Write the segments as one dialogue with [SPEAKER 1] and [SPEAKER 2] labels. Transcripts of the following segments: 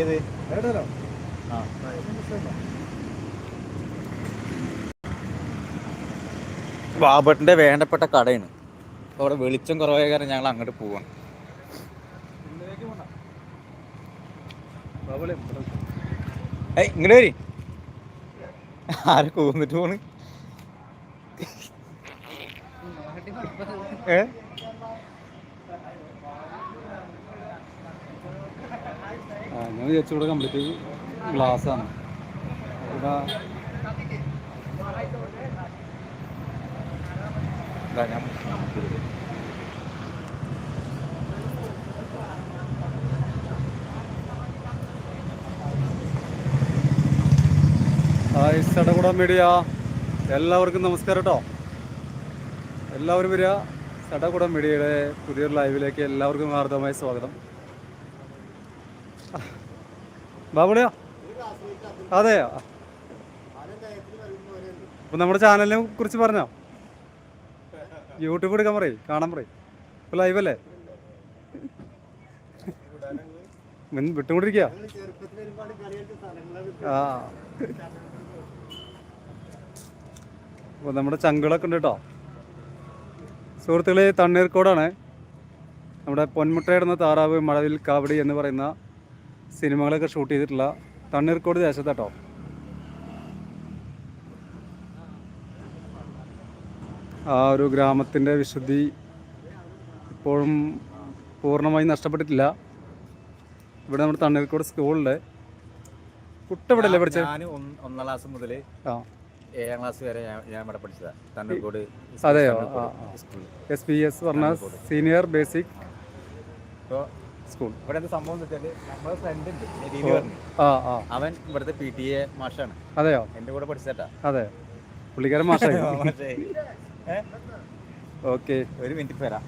[SPEAKER 1] ഏത്? ആ ബാബട്ടിന്റെ വേണ്ടപ്പെട്ട കടയാണ്. അവിടെ വെളിച്ചം കുറവായ കാരണം ഞങ്ങൾ അങ്ങോട്ട് പോവാണ്. ഏയ് ഇങ്ങോട്ട് വരി. ആരെ കൂന്നിട്ട് പോണ്? ഏ?
[SPEAKER 2] ഞാൻ വിചാരിച്ചു ഇവിടെ കംപ്ലീറ്റ് ഗ്ലാസ് ആണ്. ഇവിടെ ഹായ് മീഡിയ എല്ലാവർക്കും നമസ്കാരം കേട്ടോ എല്ലാവരും വരിക. സടകുട മീഡിയയുടെ പുതിയൊരു ലൈവിലേക്ക് എല്ലാവർക്കും ഹാർദവമായ സ്വാഗതം. ബാബുളിയാ അതെയോ? അപ്പൊ നമ്മുടെ ചാനലിനെ കുറിച്ച് പറഞ്ഞോ? യൂട്യൂബ് എടുക്കാൻ പറയും കാണാൻ പറയും. ഇപ്പൊ ലൈവല്ലേ വിട്ടുകൊണ്ടിരിക്കുക ആ. അപ്പോൾ നമ്മുടെ ചങ്കുകളൊക്കെ ഉണ്ട് കേട്ടോ. സുഹൃത്തുക്കളെ തണ്ണീർക്കോടാണ്. നമ്മുടെ പൊന്മുട്ടയിടുന്ന താറാവ് മഴവിൽ കാവടി എന്ന് പറയുന്ന സിനിമകളൊക്കെ ഷൂട്ട് ചെയ്തിട്ടുള്ള തണ്ണീർക്കോട് ദേശത്താട്ടോ. ആ ഒരു ഗ്രാമത്തിന്റെ വിശുദ്ധി ഇപ്പോഴും പൂർണമായി നഷ്ടപ്പെട്ടിട്ടില്ല. ഇവിടെ നമ്മുടെ തണ്ണീർക്കോട് സ്കൂളിലെ കുട്ടവിടല്ലേ പഠിച്ചത്
[SPEAKER 1] ഞാൻ ഒന്നാം ക്ലാസ് മുതൽ
[SPEAKER 2] ആ.
[SPEAKER 1] ഏഴാം ക്ലാസ് വരെ ഞാൻ- ഇവിടെ പഠിച്ചതാ. തണ്ണീർക്കോട്
[SPEAKER 2] അതെയോ? എസ് പി എസ് പറഞ്ഞ സീനിയർ ബേസിക്
[SPEAKER 1] അപ്പോൾ
[SPEAKER 2] സ്കൂൾ.
[SPEAKER 1] ഇവിടെ എന്താ സംഭവം എന്ന് ഫ്രണ്ട് ഉണ്ട് പറഞ്ഞു.
[SPEAKER 2] ആ ആ.
[SPEAKER 1] അവൻ ഇവിടുത്തെ പി ടി എ മാഷാണ്.
[SPEAKER 2] അതെയോ?
[SPEAKER 1] എന്റെ കൂടെ പഠിച്ചേട്ടാ.
[SPEAKER 2] അതെ. പുള്ളിക്കാരൻ മാഷായി.
[SPEAKER 1] മാഷേ ഏ?
[SPEAKER 2] ഓക്കെ.
[SPEAKER 1] ഒരു മിനിറ്റ് വരാം.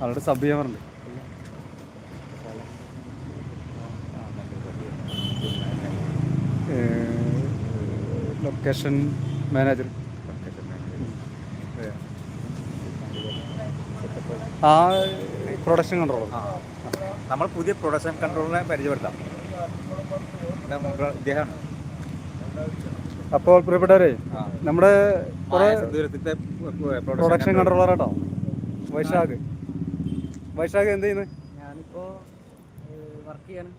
[SPEAKER 2] അവരുടെ സബ് ചെയ്യാൻ പറഞ്ഞു ലൊക്കേഷൻ മാനേജർ ആ പ്രൊഡക്ഷൻ കൺട്രോൾ
[SPEAKER 1] നമ്മൾ പുതിയ പ്രൊഡക്ഷൻ കൺട്രോളിനെ പരിചയപ്പെടുത്താം. ഇദ്ദേഹമാണ്
[SPEAKER 2] അപ്പോൾ പ്രിയപ്പെട്ടവരെ. നമ്മുടെ പ്രൊഡക്ഷൻ കൺട്രോളർ കേട്ടോ വൈശാഖ്. വൈശാഖ് എന്ത് ചെയ്യുന്നത്
[SPEAKER 3] ഞാനിപ്പോ വർക്ക് ചെയ്യാണ്.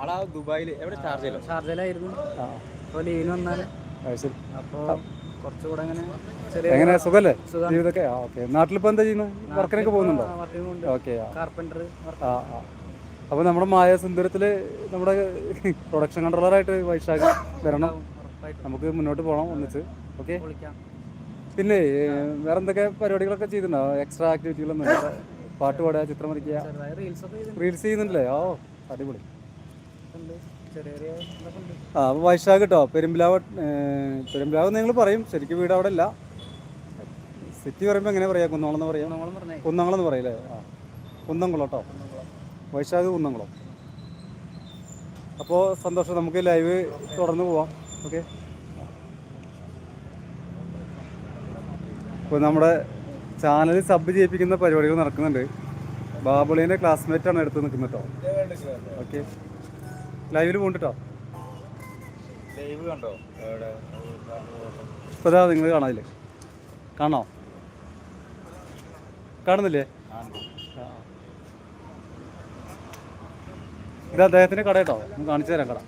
[SPEAKER 1] ആളാ ദുബായിൽ എവിടെ ചാർജ് ചെയ്യലോ?
[SPEAKER 3] ഷാർജയിലായിരുന്നു അപ്പോൾ ലീവിന് വന്നാൽ അപ്പോൾ കുറച്ചുകൂടെ അങ്ങനെ ചെറിയ
[SPEAKER 2] എങ്ങനെ? സുഖല്ലേ?
[SPEAKER 3] ജീവിതൊക്കെ
[SPEAKER 2] ജീവിതമൊക്കെ? ആ ഓക്കെ. നാട്ടിലിപ്പോൾ എന്താ ചെയ്യുന്നത് വർക്കിനൊക്കെ പോകുന്നുണ്ടോ? ഓക്കെ അപ്പൊ
[SPEAKER 3] കാർപ്പന്റർ
[SPEAKER 2] ആ ആ. അപ്പോൾ നമ്മുടെ മായ സുന്ദരത്തിൽ നമ്മുടെ പ്രൊഡക്ഷൻ കൺട്രോളറായിട്ട് വൈശാഖ് വരണം. നമുക്ക് മുന്നോട്ട് പോകണം ഒന്നിച്ച്. ഓക്കെ? പിന്നെ വേറെ എന്തൊക്കെ പരിപാടികളൊക്കെ ചെയ്തിട്ടുണ്ടോ? എക്സ്ട്രാ ആക്ടിവിറ്റികളൊന്നും പാട്ട് പാടുക ചിത്രം വരയ്ക്കുക.
[SPEAKER 3] റീൽസ്
[SPEAKER 2] ചെയ്യുന്നുണ്ടല്ലേ? ഓ അടിപൊളി. ആ അപ്പോൾ വൈശാഖ് കേട്ടോ പെരുമ്പിലാവ് പെരുമ്പിലാവ് നിങ്ങൾ പറയും. ശരിക്കും വീട് അവിടെ ഇല്ല സിറ്റി പറയുമ്പോൾ എങ്ങനെ പറയാം? കുന്നംകുളം എന്ന് പറയാം. കുന്നംകുളം എന്ന് പറയില്ലേ ആ. കുന്നംകുളം കേട്ടോ വൈശാഖ് കുന്നംകുളം. അപ്പോൾ സന്തോഷം. നമുക്ക് ലൈവ് തുടർന്ന് പോവാം. ഓക്കെ? ഇപ്പോൾ നമ്മുടെ ചാനൽ സബ് ചെയ്യിപ്പിക്കുന്ന പരിപാടികൾ നടക്കുന്നുണ്ട്. ബാബുളിന്റെ ക്ലാസ്മേറ്റ് ആണ് എടുത്ത് നിൽക്കുന്നത് കേട്ടോ ഓക്കെ? ലൈവിൽ പോണ്ടിട്ടോ.
[SPEAKER 1] ലൈവ് കണ്ടോ?
[SPEAKER 2] ഇപ്പോൾ ഇതാ നിങ്ങൾ കാണാതില്ലേ കാണോ കാണുന്നില്ലേ. ഇത് അദ്ദേഹത്തിന്റെ കട കേട്ടോ. ഒന്ന് കാണിച്ചു തരാം കട.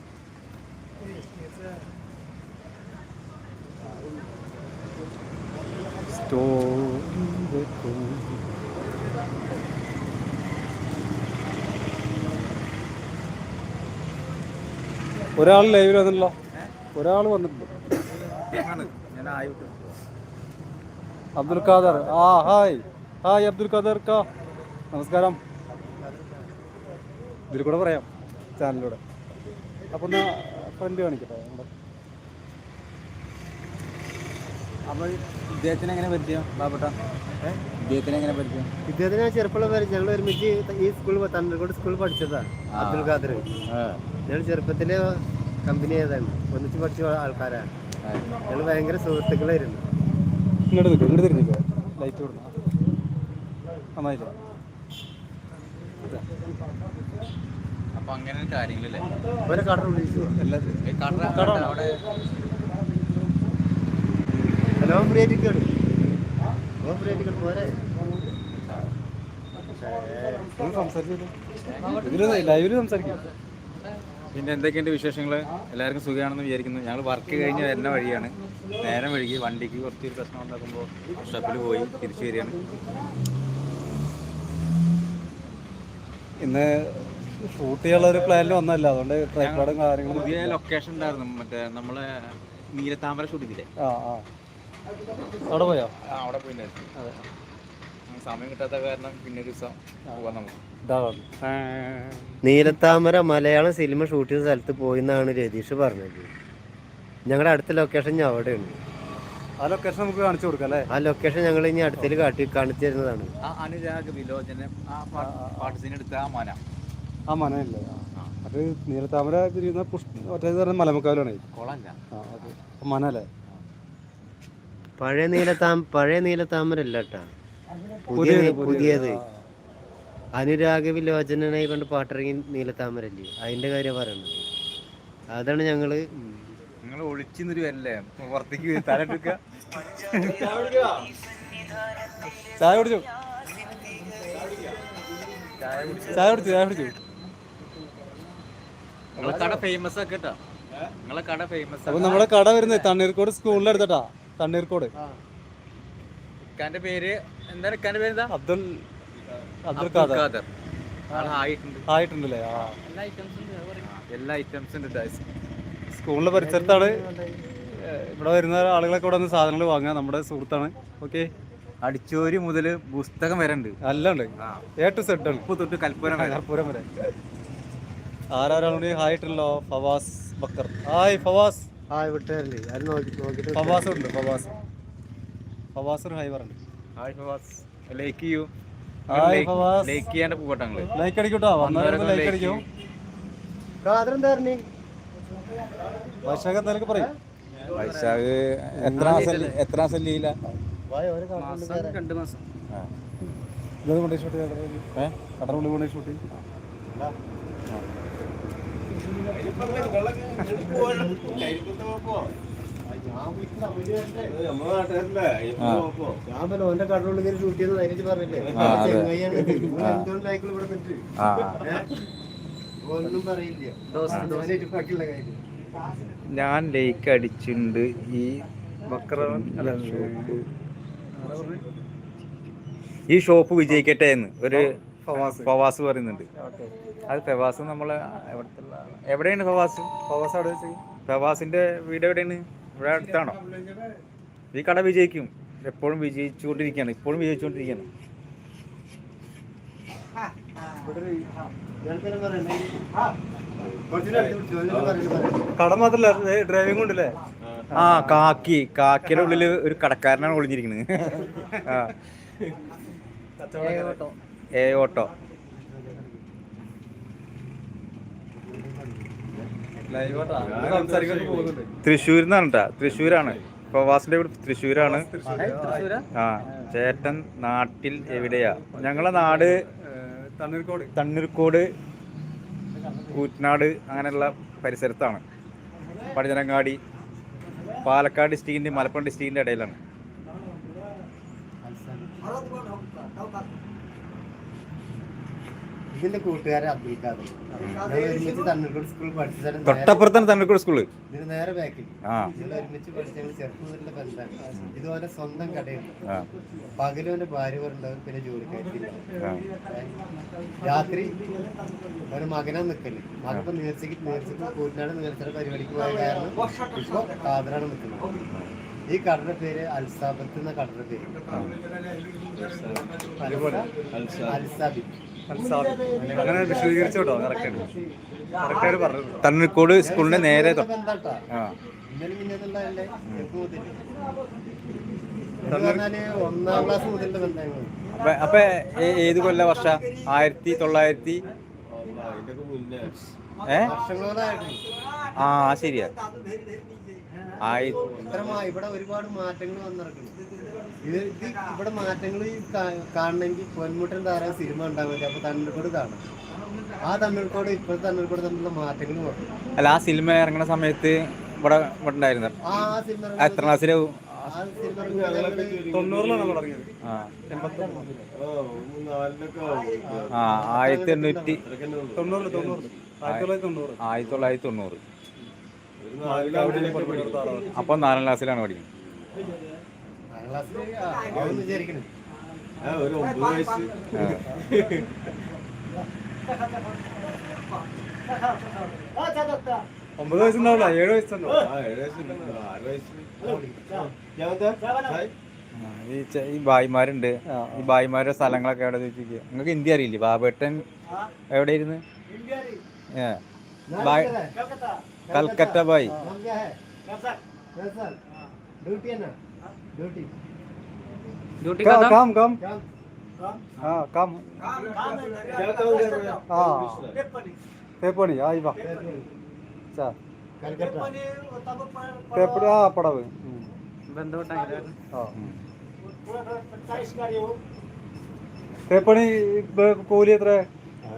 [SPEAKER 2] ഒരാൾ ലൈവിൽ വന്നല്ലോ ഒരാൾ വന്നിട്ടുണ്ട്. അബ്ദുൽ ഖാദർ. ആ ഹായ് ഹായ് അബ്ദുൽ ഖാദർ കാ നമസ്കാരം. ഇതിൽ കൂടെ പറയാം ചാനലിലൂടെ അപ്പൊ ഒന്ന് ഫ്രണ്ട് കാണിക്കട്ടെ നമ്മുടെ.
[SPEAKER 1] അപ്പോൾ ഇദ്ദേഹത്തിന് എങ്ങനെ പരിചയം ബാബട്ട? ഇദ്ദേഹത്തിന് എങ്ങനെ പരിചയം?
[SPEAKER 4] ഇദ്ദേഹത്തിന് ഞാൻ ചെറുപ്പമുള്ള പേര് ഞങ്ങൾ ഒരുമിച്ച് ഈ സ്കൂളിൽ തണ്ടർകോട് സ്കൂളിൽ പഠിച്ചതാണ് അബ്ദുൽ ഖാദർ ഞങ്ങൾ ചെറുപ്പത്തിലെ കമ്പനി ഏതാണ്. ഒന്നിച്ച് പഠിച്ച ആൾക്കാരാണ്. ഞങ്ങൾ ഭയങ്കര സുഹൃത്തുക്കളായിരുന്നു.
[SPEAKER 2] ഇങ്ങോട്ട് നിൽക്കും ഇങ്ങോട്ട് തിരിഞ്ഞിക്കോ ലൈറ്റ് കൊടുക്കണം നന്നായില്ലേ?
[SPEAKER 1] അപ്പൊ അങ്ങനെ കാര്യങ്ങളല്ലേ?
[SPEAKER 4] ഒരു കട വിളിച്ചു
[SPEAKER 2] കട
[SPEAKER 1] അവിടെ
[SPEAKER 4] hello free ticket oh free ticket പോരെ.
[SPEAKER 2] ഇതിൽ ലൈവിൽ സംസാരിക്കാം.
[SPEAKER 1] പിന്നെ എന്തൊക്കെയുണ്ട് വിശേഷങ്ങൾ എല്ലാവർക്കും സുഖമാണെന്ന് വിചാരിക്കുന്നു. ഞങ്ങൾ വർക്ക് കഴിഞ്ഞ് വരുന്ന വഴിയാണ്. നേരം വഴുകി വണ്ടിക്ക് കുറച്ച് പ്രശ്നം ഉണ്ടാക്കുമ്പോൾ ഷോപ്പിൽ പോയി തിരിച്ചു വരികയാണ്.
[SPEAKER 2] ഇന്ന് ഷൂട്ട് ചെയ്യാനുള്ള ഒരു പ്ലാനിൽ വന്നല്ല അതുകൊണ്ട് ട്രൈപ്പാടും കാര്യങ്ങളും
[SPEAKER 1] പുതിയ ലൊക്കേഷൻ ഉണ്ടായിരുന്നു. മറ്റേ നമ്മളെ നീലത്താമര ഷൂട്ടിങ്ങില്ലേ
[SPEAKER 2] ആ ആ. അവിടെ പോയോ?
[SPEAKER 1] ആ അവിടെ പോയിട്ടുണ്ടായിരുന്നു സമയം കിട്ടാത്ത കാരണം പിന്നെ ഒരു ദിവസം പോകാൻ നമുക്ക്.
[SPEAKER 4] നീലത്താമര മലയാളം സിനിമ ഷൂട്ട് ചെയ്ത സ്ഥലത്ത് പോയി എന്നാണ് രതീഷ് പറഞ്ഞത്. ഞങ്ങളുടെ അടുത്ത ലൊക്കേഷൻ ഞാൻ ഉണ്ട്.
[SPEAKER 2] ആ ലൊക്കേഷൻ നമുക്ക് കാണിച്ചു കൊടുക്കാം അല്ലേ?
[SPEAKER 4] ആ ലൊക്കേഷൻ ഞങ്ങൾ ഇനി അടുത്തേൽ കാട്ടി കാണിച്ചു തരുന്നതാണ്
[SPEAKER 1] ആ അനുരാഗ് വിലോചന. ആ പാട്ട് സീൻ എടുത്ത ആ മന.
[SPEAKER 2] ആ മനയില്ലേ അത് നീലത്താമര തിരിയുന്ന പുഷ് മറ്റേത് പറഞ്ഞ മലമുക്കാവിലാണ്.
[SPEAKER 1] കൊളല്ല.
[SPEAKER 2] ആ അത് മന അല്ലേ?
[SPEAKER 4] പഴയ നീലത്താമ പഴയ നീലത്താമര അല്ല കേട്ടാ. പുതിയ പുതിയത് അനുരാഗ വിലോചനായി കൊണ്ട് പാട്ടിറങ്ങി നീലത്താമരല്ലേ? അതിന്റെ കാര്യം പറയുന്നത്. അതാണ് ഞങ്ങൾ
[SPEAKER 1] നിങ്ങൾ ഒളിച്ചിന്നൊരു പുറത്തേക്ക് തല എടുക്കുക
[SPEAKER 2] ചായ കുടിച്ചു? ചായ കുടിച്ചു? ചായ കുടിച്ചു?
[SPEAKER 1] നിങ്ങളെ കട ഫേമസ് നിങ്ങളെ കട ഫേമസ്
[SPEAKER 2] അപ്പൊ കട വരുന്നത് തണ്ണീർക്കോട് സ്കൂളിൽ അടുത്തട്ടാ. തണ്ണീർക്കോട്.
[SPEAKER 1] ഇക്കാന്റെ പേര് എന്താ ഇക്കാന്റെ പേര്
[SPEAKER 2] അബ്ദുൽ ഖാദർ. ആയിട്ടുണ്ടല്ലേ
[SPEAKER 3] എല്ലാ ഐറ്റംസും ഉണ്ട്
[SPEAKER 1] എല്ലാ ഐറ്റംസും ഉണ്ട് guys.
[SPEAKER 2] സ്കൂളിന്റെ പരിസരത്താണ് ഇവിടെ വരുന്ന ആളുകളൊക്കെ ഇവിടെ സാധനങ്ങൾ വാങ്ങുക നമ്മുടെ സുഹൃത്താണ്. ഓക്കെ
[SPEAKER 1] അടിച്ചോരി മുതൽ പുസ്തകം വരെ ഉണ്ട്. അല്ലാണ്ട്.
[SPEAKER 2] എ ടു സെഡ് ആണ്.
[SPEAKER 1] ഉപ്പ് തൊട്ട് കൽപ്പൂരം
[SPEAKER 2] കൽപ്പൂരം വരെ. ആരാരാണ് ഹായിട്ടുണ്ടല്ലോ ഫവാസ് ബക്കർ. ഹായ് ഫവാസ്.
[SPEAKER 4] ഹായ് വിട്ടേ
[SPEAKER 2] ഫവാസ് ഉണ്ട് ഫവാസ്. ഫവാസ് ഹായ് പറഞ്ഞു.
[SPEAKER 1] ഹായ് ഫവാസ്. ലൈക്ക് ചെയ്യൂ.
[SPEAKER 2] ഹായ് ഫവാസ്
[SPEAKER 1] ലൈക്ക് ചെയ്യാണ്ട് പോകട്ടെ നിങ്ങൾ
[SPEAKER 2] ലൈക്ക് അടിക്കൂട്ടോ. വന്നവരൊന്ന് ലൈക്ക് അടിക്കും.
[SPEAKER 4] കാതറെന്താ
[SPEAKER 2] വൈശാഖ എന്തെങ്കിലും പറയും.
[SPEAKER 1] വൈശാഖ് എത്ര എത്ര സെല്ലിയില്ല
[SPEAKER 3] മാസം രണ്ട് മാസം.
[SPEAKER 2] ഇത് കൊണ്ടേ ഷൂട്ട് ചെയ്യാം കടറുള്ളിൽ കൊണ്ടേ ഷൂട്ട് ചെയ്യും.
[SPEAKER 4] ഞാൻ
[SPEAKER 1] ലൈക്ക് അടിച്ചിട്ടുണ്ട്. ഈ ബക്രവൻ അല്ല ഈ ഷോപ്പ് വിജയിക്കട്ടെ എന്ന് ഒരു
[SPEAKER 2] ഫവാസ്.
[SPEAKER 1] ഫവാസ് പറയുന്നുണ്ട്. അത് ഫവാസ് നമ്മളെ എവിടെയാണ് ഫവാസ്?
[SPEAKER 2] ഫവാസ് അവിടെ
[SPEAKER 1] ഫവാസിന്റെ വീട് എവിടെയാണ്? ഇവിടെ അടുത്താണോ? ഈ കട വിജയിക്കും. എപ്പോഴും വിജയിച്ചുകൊണ്ടിരിക്കുകയാണ്. ഇപ്പോഴും വിജയിച്ചുകൊണ്ടിരിക്കുകയാണ്.
[SPEAKER 2] കട മാത്രല്ല ഡ്രൈവിംഗ് ഉണ്ടല്ലേ?
[SPEAKER 1] ആ കാക്കി. കാക്കിയുടെ ഉള്ളിൽ ഒരു കടക്കാരനാണ് ഒളിഞ്ഞിരിക്കുന്നത് ഏ ഓട്ടോ
[SPEAKER 2] ലൈവ് സംസാരിക്കാൻ പോകുന്നുണ്ട്
[SPEAKER 1] തൃശ്ശൂരിൽ നിന്നാണ് കേട്ടാ തൃശ്ശൂരാണ്. പ്രവാസിന്റെ വീട് തൃശ്ശൂരാണ്. ആ ചേട്ടൻ നാട്ടിൽ എവിടെയാ? ഞങ്ങളെ നാട്
[SPEAKER 2] തണ്ണീർക്കോട്.
[SPEAKER 1] തണ്ണീർക്കോട് കൂറ്റനാട് അങ്ങനെയുള്ള പരിസരത്താണ്. പടിഞ്ഞനങ്ങാടി പാലക്കാട് ഡിസ്ട്രിക്റ്റിന്റെ മലപ്പുറം ഡിസ്ട്രിക്റ്റിന്റെ ഇടയിലാണ്.
[SPEAKER 4] ഇതിന്റെ കൂട്ടുകാരൻ ഒരുമിച്ച് തണ്ണീർക്കോട് സ്കൂളിൽ
[SPEAKER 1] തൊട്ടപ്പുറത്താണ് തണ്ണീർക്കോട് സ്കൂൾ
[SPEAKER 4] ഇതിന് നേരെ ബാക്കിൽ
[SPEAKER 1] ആ.
[SPEAKER 4] ഞങ്ങൾ ഒരുമിച്ച് പഠിച്ച ഞങ്ങൾ ചെറുപ്പം മുതലുള്ള ബന്ധമാണ് ഇതുപോലെ സ്വന്തം കടയുണ്ട്
[SPEAKER 1] ആ.
[SPEAKER 4] പകലും ഭാര്യ ഉണ്ടാവും പിന്നെ ജോലിക്കാരി രാത്രി ഒരു മകനാ നിക്കൽ. മകപ്പം നേർച്ചയ്ക്ക് നേർച്ചയ്ക്ക് നേർച്ചയുടെ പരിപാടിക്ക് പോയ കാരണം ഇപ്പൊ കാതറാണ് നിൽക്കുന്നത് ഈ കടയുടെ പേര് അൽസാബത്ത് എന്ന കടയുടെ പേര്. അൽസാബി
[SPEAKER 2] അങ്ങനെ വിശദീകരിച്ചു കേട്ടോ കറക്റ്റ് കറക്റ്റായിട്ട് പറഞ്ഞു
[SPEAKER 1] തണ്ണീർക്കോട് സ്കൂളിന്റെ നേരെ ആ.
[SPEAKER 4] ഒന്നാം ക്ലാസ് മുതലുള്ള ബന്ധങ്ങൾ
[SPEAKER 1] അപ്പൊ ഏത് കൊല്ല വർഷ? ആയിരത്തി തൊള്ളായിരത്തി ഏ? ആ ശരിയാ.
[SPEAKER 4] ഇവിടെ ഒരുപാട് മാറ്റങ്ങൾ വന്നിറക്കുന്നു ഇത് ഇവിടെ മാറ്റങ്ങൾ കാണണമെങ്കിൽ പൊന്മുട്ടൻ ധാരാളം സിനിമ ഉണ്ടാവില്ല? അപ്പൊ തണ്ണീർക്കോട് കാണാം ആ തണ്ണീർക്കോട് ഇപ്പോഴത്തെ തണ്ണീർക്കോട് തമ്മിലുള്ള മാറ്റങ്ങൾ
[SPEAKER 1] അല്ല ആ സിനിമ ഇറങ്ങുന്ന സമയത്ത് ഇവിടെ ഇവിടെ ഉണ്ടായിരുന്നു?
[SPEAKER 4] ആ സിനിമ
[SPEAKER 1] എത്ര ക്ലാസ്സിലെ?
[SPEAKER 4] ആ സിനിമ ഇറങ്ങുമ്പോൾ
[SPEAKER 2] തൊണ്ണൂറിലാണ് തുടങ്ങിയത്
[SPEAKER 1] ആ. ആ ആയിരത്തി എണ്ണൂറ്റി
[SPEAKER 2] ആയിരത്തി തൊള്ളായിരത്തി തൊണ്ണൂറ്.
[SPEAKER 1] അപ്പൊ നാലാം ക്ലാസ്സിലാണ് പഠിക്കുന്നത്.
[SPEAKER 4] ഒമ്പത് വയസ്സ്.
[SPEAKER 2] ഒമ്പത് വയസ്സുണ്ടാവില്ല ഏഴ്
[SPEAKER 1] വയസ്സുണ്ടോ ഏഴ് വയസ്സുണ്ടോ ഈ ഭായിമാരുണ്ട് ഈ ഭായിമാരുടെ സ്ഥലങ്ങളൊക്കെ എവിടെ ചോദിച്ചിരിക്കുക നിങ്ങൾക്ക് ഇന്ത്യ അറിയില്ലേ? ബാബേട്ടൻ എവിടെ ഇരുന്ന് കൽക്കട്ട ബായി.
[SPEAKER 4] ഡ്യൂട്ടി എന്നാ? ड्यूटी है ना ड्यूटी
[SPEAKER 3] ड्यूटी
[SPEAKER 2] का-
[SPEAKER 3] का नाम
[SPEAKER 2] काम काम
[SPEAKER 4] क्या
[SPEAKER 2] हाँ काम हाँ പേപ്പണി ആ ഇവ ചാ
[SPEAKER 4] कलकत्ता
[SPEAKER 2] പേപ്പടി ആ പടവ് ഉം.
[SPEAKER 3] ബന്ധപ്പെട്ടായിരുന്നു
[SPEAKER 2] ആ പേപ്പണി ഇപ്പൊ കൂലി എത്ര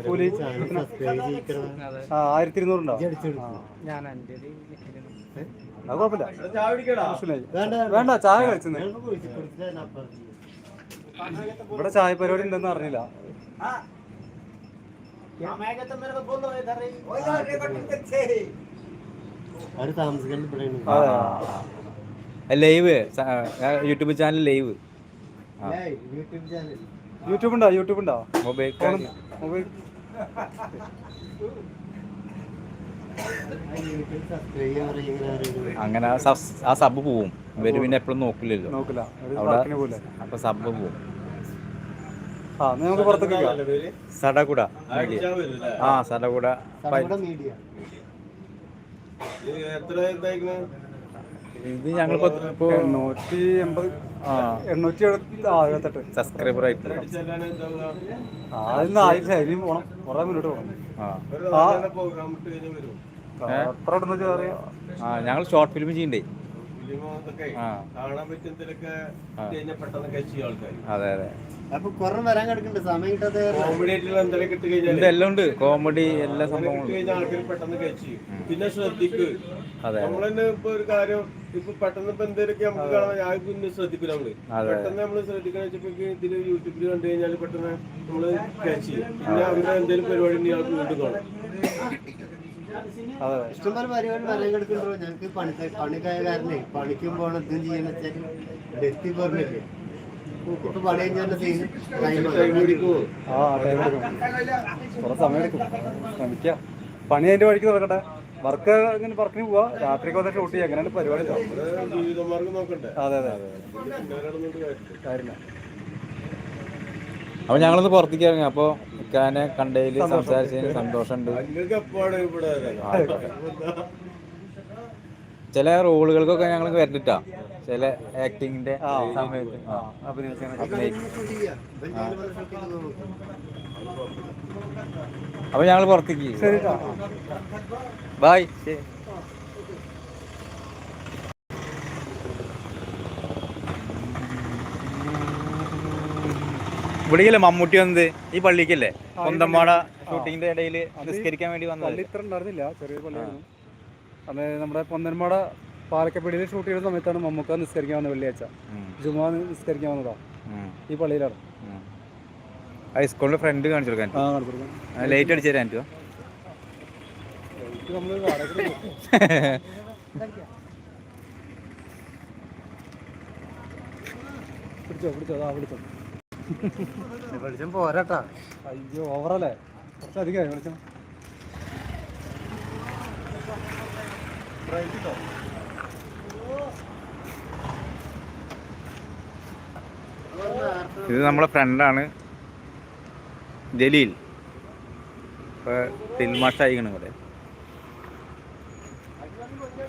[SPEAKER 2] കൂലി
[SPEAKER 3] അതെ
[SPEAKER 2] ആ ആയിരത്തി ഇരുന്നൂറുണ്ടോ ആ.
[SPEAKER 3] ഞാൻ എൻ്റെ
[SPEAKER 2] അത് കുഴപ്പമില്ല.
[SPEAKER 4] വേണ്ട
[SPEAKER 2] വേണ്ട. ചായ കഴിച്ചെന്ന്. ഇവിടെ ചായ പരിപാടി ഉണ്ടെന്ന് അറിഞ്ഞില്ല.
[SPEAKER 1] Live.
[SPEAKER 4] YouTube channel live.
[SPEAKER 2] YouTube ഉണ്ടോ? യൂട്യൂബ് ഉണ്ടോ?
[SPEAKER 1] മൊബൈൽ
[SPEAKER 2] മൊബൈൽ
[SPEAKER 4] ആ യൂട്യൂബ് സബ്സ്ക്രൈബ് ചെയ്യാൻ പറയും ഇങ്ങനെ പറയുന്നത്
[SPEAKER 1] അങ്ങനെ ആ സബ്- പോവും. ഇവർ പിന്നെ എപ്പോഴും നോക്കില്ലല്ലോ. അവിടെ അപ്പൊ സബ് പോവും.
[SPEAKER 2] ആ നമുക്ക് പുറത്തേക്ക് പോകാം.
[SPEAKER 1] സടകുട ആ സടകുട ഇത് ഞങ്ങളിപ്പോ ഇപ്പോ
[SPEAKER 2] എണ്ണൂറ്റി എൺപത്
[SPEAKER 1] ആ.
[SPEAKER 2] എണ്ണൂറ്റി എഴുപത്തി ആ എഴുപത്തെട്ട്.
[SPEAKER 1] സബ്സ്ക്രൈബർ ആയിട്ട്.
[SPEAKER 2] ആദ്യം ആയില്ല? ഇനിയും പോണം. കുറെ മുന്നോട്ട് പോകണം
[SPEAKER 1] ആ.
[SPEAKER 2] ആ. എത്ര
[SPEAKER 1] ആ ഞങ്ങൾ ഷോർട്ട് ഫിലിം ചെയ്യണ്ടേ. ആ.
[SPEAKER 5] കാണാൻ പറ്റുന്നതിലൊക്കെ കഴിഞ്ഞാൽ പെട്ടെന്ന് കഴിച്ചു ആൾക്കാർ
[SPEAKER 1] അതെ അതെ. എല്ലാം ഉണ്ട്. കോമഡി എല്ലാ സംഭവങ്ങളും
[SPEAKER 5] പിന്നെ ശ്രദ്ധിക്ക്.
[SPEAKER 1] അതെ
[SPEAKER 5] നമ്മൾ തന്നെ ഇപ്പൊ ഒരു കാര്യം ഇപ്പൊ പെട്ടെന്ന് ഇപ്പൊ എന്തെങ്കിലുമൊക്കെ നമുക്ക് കാണാൻ ഞാൻ പിന്നെ ശ്രദ്ധിക്കില്ല
[SPEAKER 1] നമ്മൾ.
[SPEAKER 5] പെട്ടെന്ന് നമ്മൾ ശ്രദ്ധിക്കാന്ന് വെച്ചപ്പോ ഇതിൽ യൂട്യൂബിൽ കണ്ടു കഴിഞ്ഞാൽ പെട്ടെന്ന് നമ്മൾ ക്യാച്ച് ചെയ്യും. പിന്നെ അവരുടെ എന്തെങ്കിലും പരിപാടി ഇയാൾക്ക് വീണ്ടും കാണും.
[SPEAKER 4] ഇഷ്ടംപോലെ പരിപാടി വരാൻ കിടക്കുന്നുണ്ടോ ഞങ്ങൾക്ക് പണി പണിക്കായ കാരണേ പണിക്കും പോകണം ഇതും ചെയ്യാൻ വെച്ചാൽ എത്തി പറഞ്ഞില്ലേ? ഇപ്പൊ പണി കഴിഞ്ഞാൽ സീൻ
[SPEAKER 2] സമയം എടുക്കും. ശ്രമിക്കാം. പണി അതിന്റെ വഴിക്ക് നടക്കട്ടെ. വർക്ക് ഇങ്ങനെ വർക്കിന് പോവാ. രാത്രിക്ക് വന്ന് ഷൂട്ട് ചെയ്യാം. അങ്ങനെയാണ് പരിപാടി അതെ അതെ
[SPEAKER 5] കാര്യമില്ല
[SPEAKER 1] അപ്പൊ ഞങ്ങളൊന്ന് പുറത്തേക്ക് ഇറങ്ങി. അപ്പൊ ഇക്കാനെ കണ്ടതിൽ സംസാരിച്ചതിന് സന്തോഷമുണ്ട്? ചില റോളുകൾക്കൊക്കെ ഞങ്ങൾ വരണ്ടിട്ടാ. ചില ആക്ടിങ്ങിന്റെ സമയത്ത്. അപ്പൊ ഞങ്ങൾ പുറത്തേക്ക്.
[SPEAKER 2] ശരി
[SPEAKER 1] ഇവിടെ ഇവിടേക്കല്ലേ മമ്മൂട്ടി വന്നത്? ഈ പള്ളിക്കല്ലേ? സ്വന്തമാട ഷൂട്ടിങ്ങിന്റെ ഇടയിൽ നിസ്കരിക്കാൻ വേണ്ടി
[SPEAKER 2] പള്ളി
[SPEAKER 1] വന്നത്.
[SPEAKER 2] ഇത്ര ഉണ്ടായിരുന്നില്ല. ചെറിയ പള്ളിയായിരുന്നു. അന്ന് നമ്മുടെ പൊന്നന്മാട പാലക്കപ്പടിയിൽ ഷൂട്ട് ചെയ്യുന്ന സമയത്താണ് മമ്മൂക്ക നിസ്കരിക്കാൻ വന്നത് വെള്ളിയാഴ്ച. ജുമാ നിസ്കരിക്കാൻ വന്നതാ. ഈ പള്ളിയിലാണ്.
[SPEAKER 1] ഹൈസ്കൂളിന്റെ ഫ്രണ്ട് കാണിച്ചു കൊടുക്കാൻ. ലേറ്റ് അടിച്ചു തരാൻ പറ്റുമോ.
[SPEAKER 2] പിടിച്ചോ പിടിച്ചോ അതാ പിടിച്ചോ
[SPEAKER 4] വെളിച്ചം പോരാട്ടാ
[SPEAKER 2] അയ്യോ ഓവറല്ലേ കുറച്ചധികമായി വെളിച്ചം
[SPEAKER 1] ഇത് നമ്മളെ ഫ്രണ്ടാണ് ജലീൽ. ഇപ്പൊ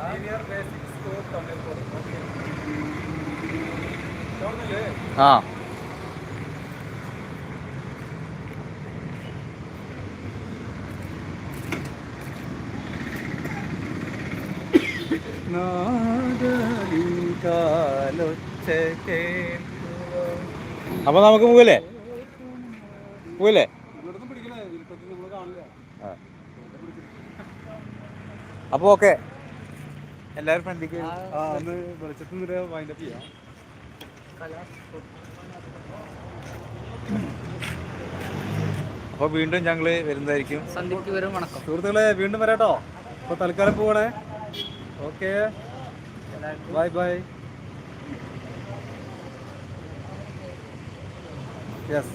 [SPEAKER 1] ആയിക്കണ് ഇവിടെ ആ. അപ്പൊ നമുക്ക് പോകല്ലേ പോകല്ലേ
[SPEAKER 2] ഇവിടുന്ന് പിടിക്കണേ വിൽപ്പത്തിൽ നമ്മൾ കാണില്ല
[SPEAKER 1] അപ്പൊ ഓക്കെ. എല്ലാവരും ഫ്രണ്ടിക്ക്
[SPEAKER 2] ഒന്ന് വെളിച്ചത്തിൽ നിന്ന് വൈൻഡപ്പ് ചെയ്യാം.
[SPEAKER 1] അപ്പൊ വീണ്ടും ഞങ്ങൾ വരുന്നതായിരിക്കും.
[SPEAKER 3] സന്ധ്യക്ക് വരും വണക്കം.
[SPEAKER 2] സുഹൃത്തുക്കളെ വീണ്ടും വരാട്ടോ. അപ്പൊ തൽക്കാലം പോകണേ ഓക്കെ. Bye bye yes